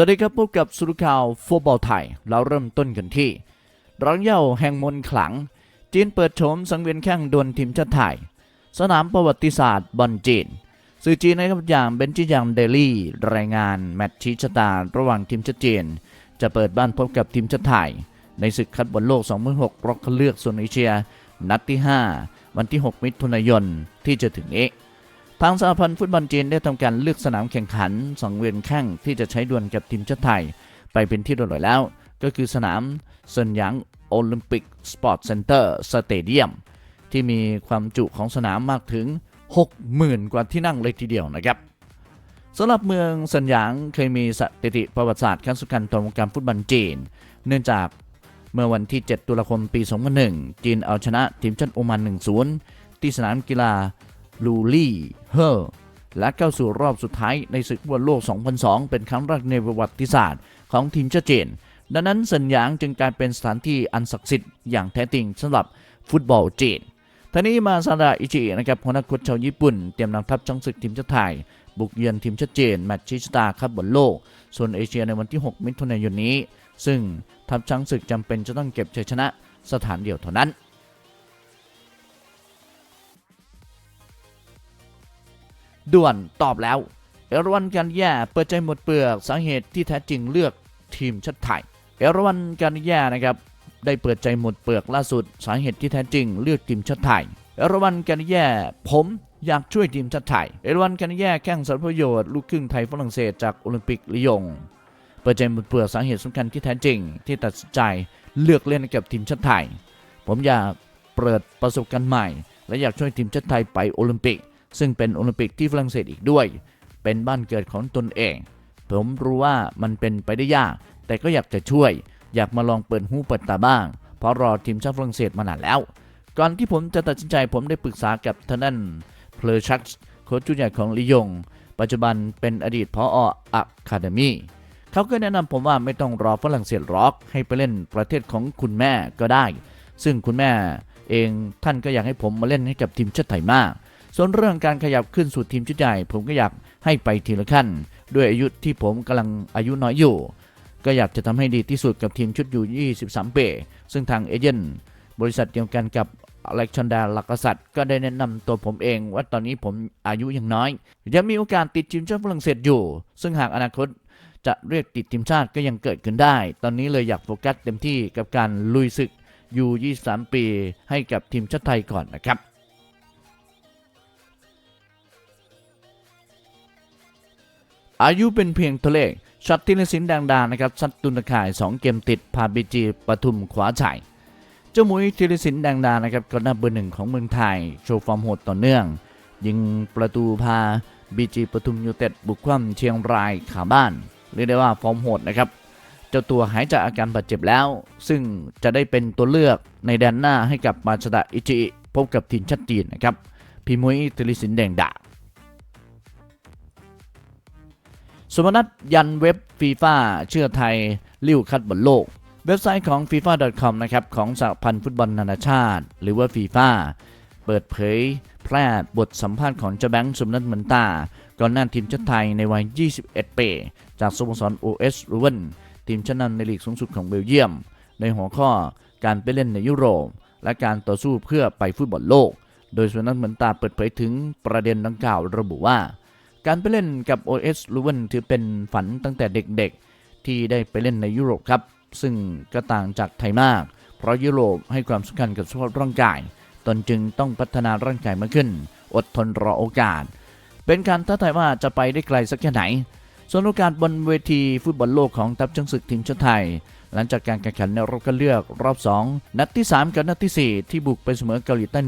วัสดีครับพบกับสุรข่าวฟุตบอลไทย เราเริ่มต้นกันที่รังเย้าแห่งมนขลัง จีนเปิดโฉมสังเวียนแข่งดวลทีมชาติไทย สนามประวัติศาสตร์บอลจีน สื่อจีนนะครับอย่างเบนจิยังเดลี่ รายงานแมตช์ชี้ชะตาระหว่างทีมชาติจีน จะเปิดบ้านพบกับทีมชาติไทย ในศึกคัดบอลโลก 2006รอบคัดเลือกโซนเอเชีย นัดที่ 5 วันที่ 6 มิถุนายนที่จะถึงนี้ ทางสหพันธ์ฟุตบอลจีนได้ทำการเลือกสนามแข่งขันสังเวียนแข่งที่จะใช้ดวลกับทีมชาติไทย ไปเป็นที่เรียบร้อยแล้ว ก็คือสนามเซินหยางโอลิมปิกสปอร์ตเซ็นเตอร์สเตเดียมที่มีความจุของสนามมากถึง 60,000 กว่าที่นั่งเลยทีเดียวนะครับสำหรับเมืองเซินหยางเคยมีสถิติประวัติศาสตร์ครั้งสำคัญต่อวงการฟุตบอลจีน เนื่องจากเมื่อวันที่ 7 ตุลาคมปี 2001 จีนเอาชนะทีมชาติโอมาน 1-0 ที่สนามกีฬา ลูลี่เฮอร์และเข้าสู่รอบสุดท้ายในศึกบอลโลก 2002 เป็นครั้งแรกในประวัติศาสตร์ของทีมชาติจีนดังนั้นสัญญางจึงกลายเป็นสถานที่อันศักดิ์สิทธิ์อย่างแท้จริงสำหรับฟุตบอลจีนท่านี้มาซาดาอิจินะครับหัวหน้าโค้ชชาวญี่ปุ่น เตรียมนำทัพจังศึกทีมชาติไทย บุกเยือนทีมชาติจีนแมตช์ชิชตาคัพบอลโลกส่วนเอเชียในวันที่ 6 มิถุนายนนี้ ซึ่งทัพช้างศึกจำเป็นจะต้องเก็บชัยชนะสถานเดียวเท่านั้น ด่วนตอบแล้ว เอราวันการแย่เปิดใจหมดเปลือกสาเหตุที่แท้จริงเลือกทีมชาติไทย เอราวันการแย่นะครับได้เปิดใจหมดเปลือกล่าสุด สาเหตุที่แท้จริงเลือกทีมชาติไทย เอราวันการแย่ผมอยากช่วยทีมชาติไทย เอราวันการแย่แข่งสารประโยชน์ลูกครึ่งไทยฝรั่งเศสจากโอลิมปิกลียงเปิดใจหมดเปลือกสาเหตุสำคัญที่แท้จริง ที่ตัดสินใจเลือกเล่นกับทีมชาติไทย ผมอยากเปิดประสบการณ์ใหม่ และอยากช่วยทีมชาติไทยไปโอลิมปิก ซึ่งเป็นโอลิมปิกที่ฝรั่งเศสอีกด้วย เป็นบ้านเกิดของตนเอง ผมรู้ว่ามันเป็นไปได้ยาก แต่ก็อยากจะช่วย อยากมาลองเปิดหูเปิดตาบ้าง เพราะรอทีมชาติฝรั่งเศสมานานแล้ว ก่อนที่ผมจะตัดสินใจผมได้ปรึกษากับท่างด้านเพลชักโค้ชชุดใหญ่ของลียง ปัจจุบันเป็นอดีตพออะคาเดมีเขาก็แนะนำผมว่าไม่ต้องรอฝรั่งเศสร็อก ให้ไปเล่นประเทศของคุณแม่ก็ได้ ซึ่งคุณแม่เองท่านก็อยากให้ผมมาเล่นให้กับทีมชาติไทยมาก ส่วนเรื่องการขยับขึ้นสู่ทีมชุดใหญ่ ผมก็อยากให้ไปทีละขั้น ด้วยอายุที่ผมกำลังอายุน้อยอยู่ ก็อยากจะทำให้ดีที่สุดกับทีมชุดอยู่ 23 ปีซึ่งทางเอเจนต์บริษัทเดียวกันกับอเล็กซานดาลักษัตริย์ก็ได้แนะนำตัวผมเองว่าตอนนี้ผมอายุยังน้อย ยังมีโอกาสติดทีมชาติฝรั่งเศสอยู่ ซึ่งหากอนาคตจะเรียกติดทีมชาติก็ยังเกิดขึ้นได้ ตอนนี้เลยอยากโฟกัสเต็มที่กับการลุยศึกอยู่23 ปี ให้กับทีมชาติไทยก่อนนะครับ อายุเป็นเพียงตัวเลขช็อตที่นสินดังดานะครับซัดตุนข่าย 2 เกมติดพาบีจีปทุมขวาชัยเจ้ามุยธีรศิลป์ดังดานะครับกองหน้าเบอร์หนึ่งของเมืองไทย โชว์ฟอร์มโหดต่อเนื่อง ยิงประตูพาบีจีปทุมยูเต็ดบุกคว่ำเชียงรายขาบ้านเรียกได้ว่าฟอร์มโหดนะครับเจ้าตัวหายจากอาการบาดเจ็บแล้ว ซึ่งจะได้เป็นตัวเลือกในแดนหน้าให้กับมาชดะอิจิพบกับทีมชาติจีนนะครับพี่มุยธีรศิลป์แดงดา สมนัตยันเว็บฟีฟ่าเชื่อไทยลิ้วคัดบอลโลก เว็บไซต์ของ FIFA.com นะครับของสหพันธ์ฟุตบอลนานาชาติ หรือว่าฟีฟ่าเปิดเผยแพร่บทสัมภาษณ์ของเจ้าแบงค์สมนัตเหมือนตาก่อนหน้าทีมชาติไทยในวัย 21 ปี จากสโมสร OS รูเวนทีมชั้นนำในลีกสูงสุดของเบลเยียม ในหัวข้อการไปเล่นในยุโรป และการต่อสู้เพื่อไปฟุตบอลโลก โดยสมนัตเหมือนตาเปิดเผยถึงประเด็นดังกล่าวระบุว่า การไปเล่นกับ OS ลูเวนถือเป็นฝันตั้งแต่เด็กๆ ที่ได้ไปเล่นในยุโรปครับ ซึ่งก็ต่างจากไทยมาก เพราะยุโรปให้ความสำคัญกับสภาพร่างกาย ตนจึงต้องพัฒนาร่างกายมากขึ้น อดทนรอโอกาส เป็นการท้าทายว่าจะไปได้ไกลสักแค่ไหน ส่วนโอกาสบนเวทีฟุตบอลโลกของทัพช้างศึกทีมชาติไทย หลังจากการแข่งขันในรอบคัดเลือกรอบ 2 นัดที่ 3 กับนัดทีสี่4 ที่บุกไปเสมอเกาหลีใต้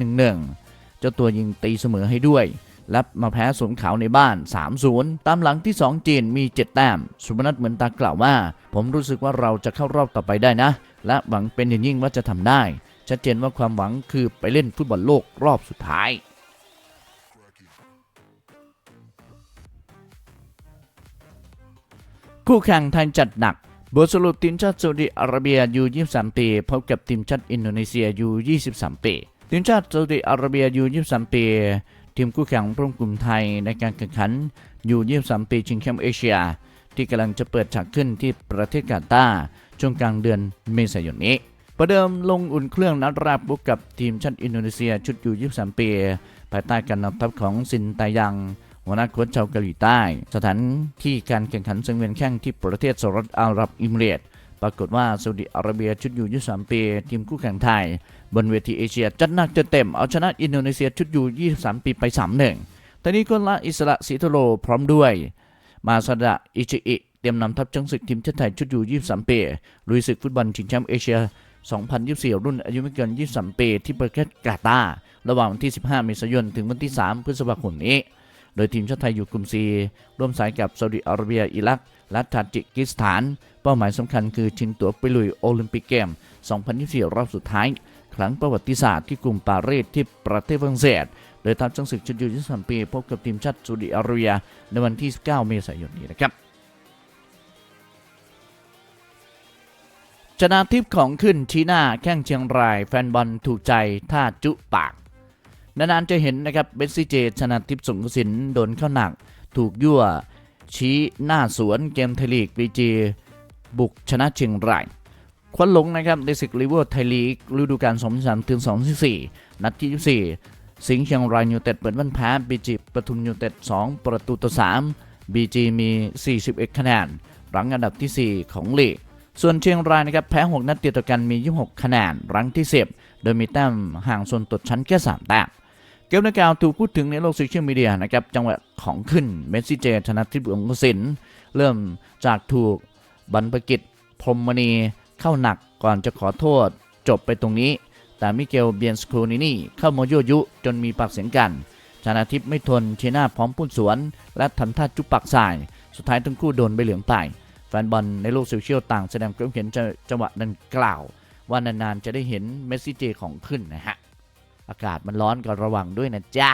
1-1เจ้าตัวยิงตีเสมอให้ด้วย และมาแพ้สวนขาวในบ้าน 3-0 ตามหลังที่ 2 จีนมี 7 แต้ม สุพนัทเหมือนตากล่าวว่า ผมรู้สึกว่าเราจะเข้ารอบต่อไปได้นะ และหวังเป็นอย่างยิ่งว่าจะทำได้ ชัดเจนว่าความหวังคือไปเล่นฟุตบอลโลกรอบสุดท้ายคู่แข่งไทยจัดหนักบทสรุปทีมชาติซาอุดิอาระเบียยู23ปีพบกับทีมชาติอินโดนีเซียยู23ปีทีมชาติซาอุดิอาระเบียยู23ปี ทีมคู่แข่งร่วมกลุ่มไทยในการแข่งขันยู23ปีชิงแชมป์เอเชีย ที่กำลังจะเปิดฉากขึ้นที่ประเทศกาตาร์ช่วงกลางเดือนเมษายนนี้ประเดิมลงอุ่นเครื่องนัดแรกบุกกับทีมชาติอินโดนีเซียชุดอยู่23ปี ภายใต้การนำทัพของซินตายังหัวหน้าโค้ชชาวเกาหลีใต้ สถานที่การแข่งขันสังเวียนแข่งที่ประเทศสหรัฐอาหรับอิมิเรตส์ ปรากฏว่าซาอุดิอาระเบียชุดอยู่23 ปี ทีมคู่แข่งไทย บนเวทีเอเชีย จัดหนักจัดเต็ม เอาชนะอินโดนีเซียชุดอยู่ 23 ปีไป 3-1ตอนนี้ก็ละอิสระศรีทโรพร้อมด้วย มาซาดะอิชิอิเตรียมนำทัพจังศึกทีมชาติไทยชุดอยู่ 23 ปี ลุยศึกฟุตบอลชิงแชมป์เอเชีย 2024 รุ่นอายุไม่เกิน 23 ปี ที่ประเทศกาตาร์ระหว่างวันที่ 15 เมษายน ถึงวันที่ 3 พฤษภาคมนี้ โดยทีมชาติไทยอยู่กลุ่ม C ร่วมสายกับซาอุดิอาระเบีย อิรัก และทาจิกิสถาน เป้าหมายสำคัญคือชิงตั๋วไปลุยโอลิมปิกเกม 2024 รอบสุดท้าย ครั้งประวัติศาสตร์ที่กรุงปารีสที่ประเทศฝรั่งเศส โดยทัพจังศึกชุดยู23ปี พบกับทีมชาติซาอุดิอาระเบีย ในวันที่9เมษายนนี้นะครับชนะทิพย์ของขึ้นชีหน้าแข้งเชียงราย แฟนบอลถูกใจท่าจุปาก นานๆจะเห็นนะครับเบสซี่เจชนะทิพย์สงกระสินโดนเข้าหนัก ถูกยั่ว ชี้หน้าสวนเกมไทยลีกบีจีบุกชนะเชียงรายควันหลงนะครับในศึกลิเวอร์ไทยลีกฤดูกาล2023ถึง2024นัดที่ 24 สิงห์เชียงรายยูไนเต็ดเปิดบ้านแพ้บีจีปทุมยูไนเต็ด 2 ประตูต่อ 3 บีจีมี 41 คะแนนหลังอันดับทีสี่ 4 ของลีก ส่วนเชียงรายนะครับแพ้ 6 นัดติดต่อกันมี 26 คะแนนรั้งที่ 10 โดยมีแต้มห่างส่วนตดชั้นแค่ 3 แต้ม เกมดังกล่าวถูกพูดถึงในโลกโซเชียลมีเดียนะครับจังหวะของขึ้นเมสซี่เจชนะทิพย์องศินเริ่มจากถูกบรรพกิจพรมมณีเข้าหนักก่อนจะขอโทษจบไปตรงนี้ แต่มิเกลเบียนสโคนินี่เข้ามายั่วยุจนมีปากเสียงกันชนะทิพย์ไม่ทนเชน้าพร้อมพุ่นสวน และทำท่าจุบปากสาย สุดท้ายทั้งคู่โดนใบเหลืองไป แฟนบอลในโลกโซเชียลต่างแสดงความเห็นจังหวะดังกล่าว ว่านานๆจะได้เห็นเมสซี่เจของขึ้นนะฮะ อากาศมันร้อนก็ระวังด้วยนะจ๊ะ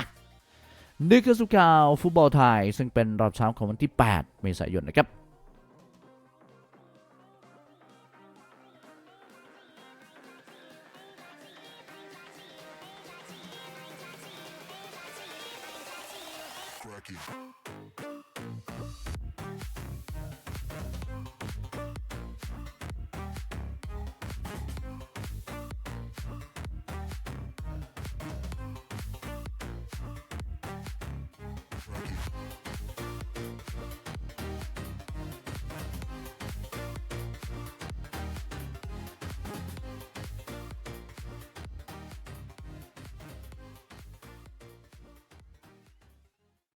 นี่คือสุข่าวฟุตบอลไทย ซึ่งเป็นรอบเช้าของวันที่ 8 เมษายนนะครับ Cracky.